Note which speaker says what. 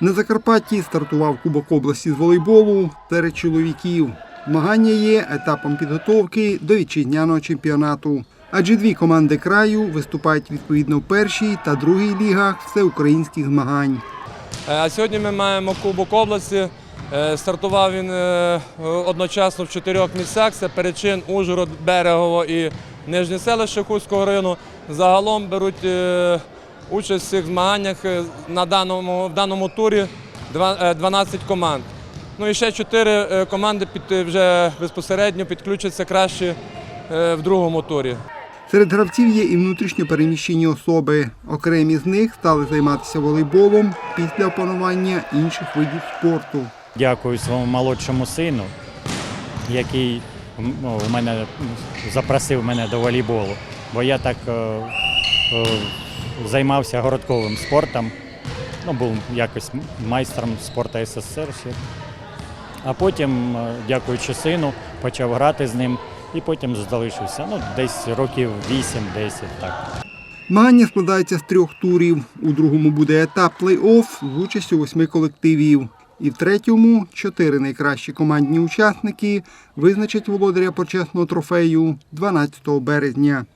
Speaker 1: На Закарпатті стартував Кубок області з волейболу серед чоловіків. Змагання є етапом підготовки до вітчизняного чемпіонату. Адже дві команди краю виступають відповідно в першій та другій лігах всеукраїнських змагань.
Speaker 2: Е, А сьогодні ми маємо Кубок області. Е, Стартував він е, одночасно в чотирьох місцях. Це Перечин, Ужгород, Берегово і Нижнє селище Хуського району. Загалом беруть участь в цих змаганнях е, на даному, в даному турі е, 12 команд. Ну і ще чотири е, команди під, е, вже безпосередньо підключаться краще е, в другому турі.
Speaker 1: Серед гравців є і внутрішньо переміщені особи. Окремі з них стали займатися волейболом після опанування інших видів спорту.
Speaker 3: Дякую своєму молодшому сину, який ну, у мене запросив мене до волейболу. Бо я так е, е, займався городковим спортом. Ну, був якось майстром спорту СССР ще. А потім, е, дякуючи сину, почав грати з ним і потім залишився. Ну, десь років 8-10 так.
Speaker 1: Змагання складається з трьох турів. У другому буде етап плей-офф з участю восьми колективів. І в третьому чотири найкращі командні учасники визначать володаря почесного трофею 12 березня.